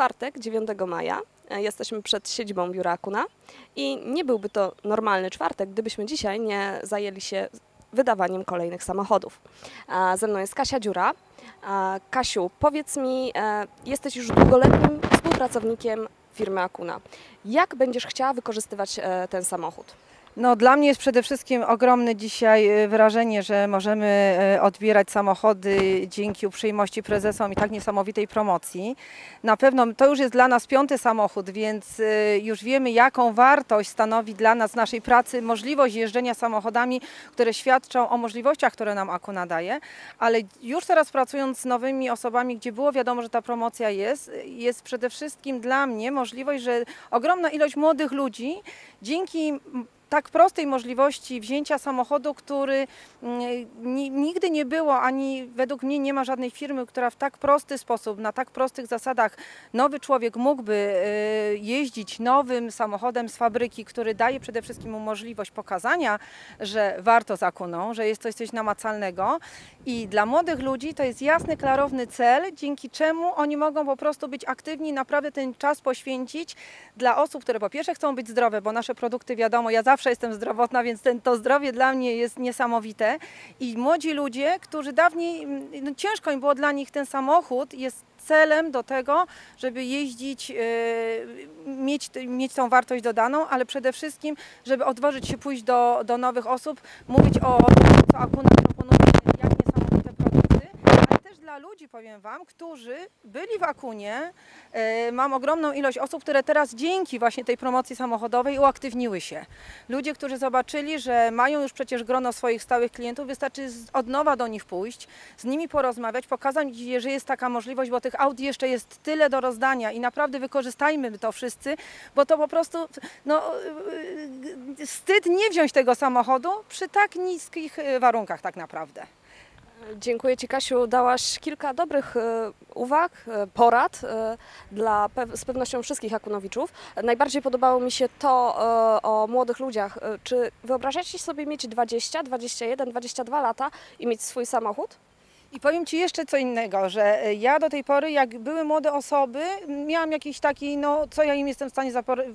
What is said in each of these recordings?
czwartek, 9 maja. E, Jesteśmy przed siedzibą biura Akuna i nie byłby to normalny czwartek, gdybyśmy dzisiaj nie zajęli się wydawaniem kolejnych samochodów. A Ze mną jest Kasia Dziura. A, Kasiu, powiedz mi, e, jesteś już długoletnim współpracownikiem firmy Akuna. Jak będziesz chciała wykorzystywać e, ten samochód? No, dla mnie jest przede wszystkim ogromne dzisiaj e, wrażenie, że możemy e, odbierać samochody dzięki uprzejmości prezesom i tak niesamowitej promocji. Na pewno to już jest dla nas piąty samochód, więc e, już wiemy, jaką wartość stanowi dla nas naszej pracy możliwość jeżdżenia samochodami, które świadczą o możliwościach, które nam AKU nadaje. Ale już teraz pracując z nowymi osobami, gdzie było wiadomo, że ta promocja jest, jest przede wszystkim dla mnie możliwość, że ogromna ilość młodych ludzi dzięki tak prostej możliwości wzięcia samochodu, który mm, ni- nigdy nie było, ani według mnie nie ma żadnej firmy, która w tak prosty sposób, na tak prostych zasadach nowy człowiek mógłby e, jeździć nowym samochodem z fabryki, który daje przede wszystkim mu możliwość pokazania, że warto z akuną, że jest to coś namacalnego. I dla młodych ludzi to jest jasny, klarowny cel, dzięki czemu oni mogą po prostu być aktywni naprawdę ten czas poświęcić dla osób, które po pierwsze chcą być zdrowe, bo nasze produkty wiadomo, ja zawsze jestem zdrowotna, więc ten, to zdrowie dla mnie jest niesamowite. I młodzi ludzie, którzy dawniej, mm, no, ciężko im było dla nich ten samochód, jest celem do tego, żeby jeździć, e, mieć, mieć tą wartość dodaną, ale przede wszystkim, żeby odważyć się pójść do, do nowych osób, mówić o tym, co proponuje, jak niesamowite produkty, ale też dla ludzi, powiem Wam, którzy byli w Akunie. E, mam ogromną ilość osób, które teraz dzięki właśnie tej promocji samochodowej uaktywniły się. Ludzie, którzy zobaczyli, że mają już przecież grono swoich stałych klientów, wystarczy od nowa do nich pójść, z nimi porozmawiać, pokazać, że jest taka możliwość, bo tych aut jeszcze jest tyle do rozdania i naprawdę wykorzystajmy to wszyscy, bo to po prostu no, yy, wstyd nie wziąć tego samochodu przy tak niskich warunkach tak naprawdę. Dziękuję Ci, Kasiu. Dałaś kilka dobrych e, uwag, e, porad e, dla z pewnością wszystkich Akunowiczów. Najbardziej podobało mi się to o młodych ludziach. Czy wyobrażacie sobie mieć 20, 21, 22 lata i mieć swój samochód? I powiem Ci jeszcze co innego, że e, ja do tej pory, jak były młode osoby, miałam jakiś taki, no co ja im jestem w stanie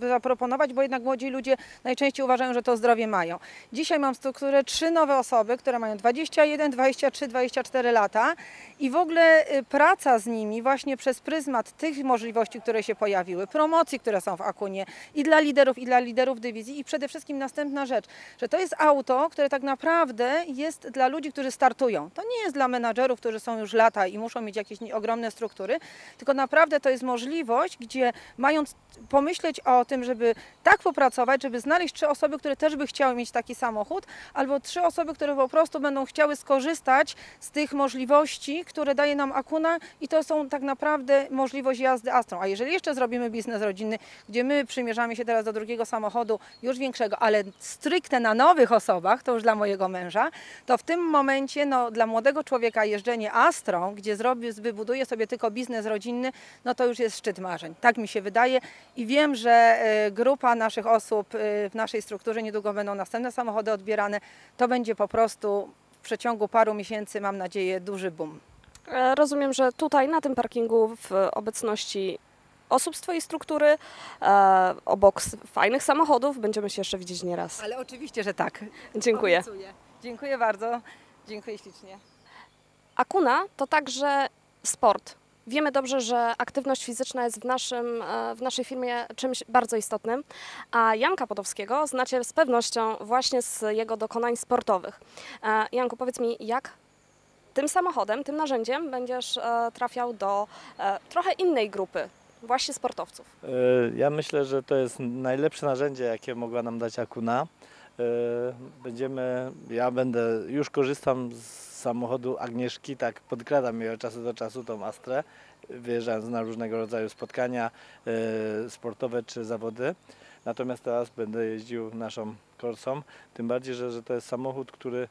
zaproponować, bo jednak młodzi ludzie najczęściej uważają, że to zdrowie mają. Dzisiaj mam w strukturze trzy nowe osoby, które mają 21, 23, 24 lata i w ogóle e, praca z nimi właśnie przez pryzmat tych możliwości, które się pojawiły, promocji, które są w Akunie i dla liderów, i dla liderów dywizji i przede wszystkim następna rzecz, że to jest auto, które tak naprawdę jest dla ludzi, którzy startują. To nie jest dla menadżerów, którzy są już lata i muszą mieć jakieś ogromne struktury, tylko naprawdę to jest możliwość, gdzie mając pomyśleć o tym, żeby tak popracować, żeby znaleźć trzy osoby, które też by chciały mieć taki samochód, albo trzy osoby, które po prostu będą chciały skorzystać z tych możliwości, które daje nam Akuna i to są tak naprawdę możliwość jazdy Astrą. A jeżeli jeszcze zrobimy biznes rodzinny, gdzie my przymierzamy się teraz do drugiego samochodu, już większego, ale stricte na nowych osobach, to już dla mojego męża, to w tym momencie no, dla młodego człowieka jeżdżenie Astrą, gdzie zrobi, wybuduje sobie tylko biznes rodzinny, no to już jest szczyt marzeń. Tak mi się wydaje i wiem, że e, grupa naszych osób e, w naszej strukturze, niedługo będą następne samochody odbierane, to będzie po prostu w przeciągu paru miesięcy, mam nadzieję, duży boom. E, Rozumiem, że tutaj na tym parkingu w obecności osób z Twojej struktury, e, obok fajnych samochodów, będziemy się jeszcze widzieć nieraz. Ale oczywiście, że tak. Dziękuję. Obiecuję. Dziękuję bardzo. Dziękuję ślicznie. Akuna to także sport. Wiemy dobrze, że aktywność fizyczna jest w, naszym, e, w naszej firmie czymś bardzo istotnym, a Janka Podowskiego znacie z pewnością właśnie z jego dokonań sportowych. E, Janku, powiedz mi, jak tym samochodem, tym narzędziem będziesz e, trafiał do trochę innej grupy, właśnie sportowców? Ja myślę, że to jest najlepsze narzędzie, jakie mogła nam dać Akuna. E, Będziemy, ja będę, już korzystam z samochodu Agnieszki, tak podkradam jej od czasu do czasu tą Astrę, wyjeżdżając na różnego rodzaju spotkania e, sportowe czy zawody. Natomiast teraz będę jeździł naszą Corsą, tym bardziej, że, że to jest samochód, który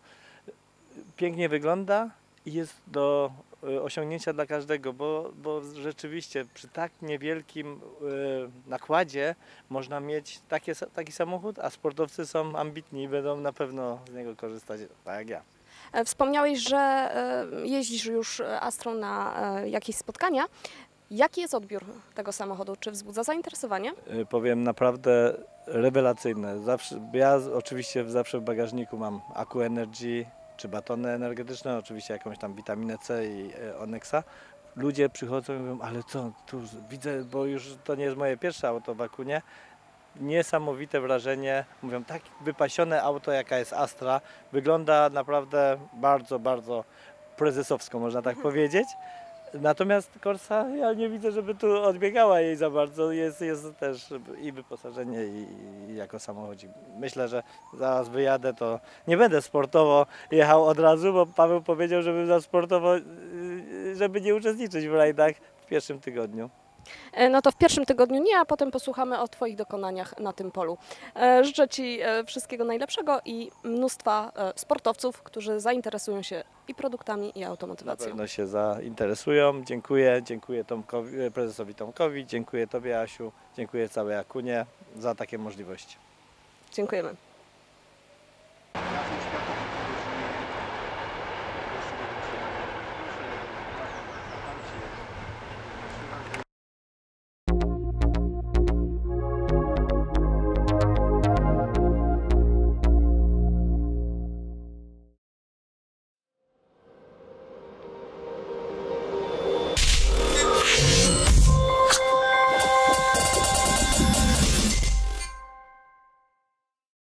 pięknie wygląda i jest do e, osiągnięcia dla każdego, bo, bo rzeczywiście przy tak niewielkim e, nakładzie można mieć takie, taki samochód, a sportowcy są ambitni i będą na pewno z niego korzystać, tak jak ja. E, Wspomniałeś, że jeździsz już Astrą na jakieś spotkania. Jaki jest odbiór tego samochodu? Czy wzbudza zainteresowanie? Powiem naprawdę rewelacyjne. Zawsze, ja oczywiście zawsze w bagażniku mam Aku Energy czy batony energetyczne, oczywiście jakąś tam witaminę C i e, Onyxa. Ludzie przychodzą i mówią, ale co, tu widzę, bo już to nie jest moje pierwsze auto w Akunie. Niesamowite wrażenie. Mówią, tak wypasione auto, jaka jest Astra. Wygląda naprawdę bardzo, bardzo prezesowsko, można tak powiedzieć. Natomiast Corsa, ja nie widzę, żeby tu odbiegała jej za bardzo. Jest, jest też i wyposażenie, i, i jako samochodzik. Myślę, że zaraz wyjadę, to nie będę sportowo jechał od razu, bo Paweł powiedział, za sportowo, yy, żeby nie uczestniczyć w rajdach w pierwszym tygodniu. E, No to w pierwszym tygodniu nie, a potem posłuchamy o Twoich dokonaniach na tym polu. E, Życzę Ci e, wszystkiego najlepszego i mnóstwa sportowców, którzy zainteresują się i produktami, i Na automotywacją. pewno się zainteresują. Dziękuję, dziękuję Tomkowi, prezesowi Tomkowi, dziękuję Tobie Asiu, dziękuję całej Akunie za takie możliwości. Dziękujemy.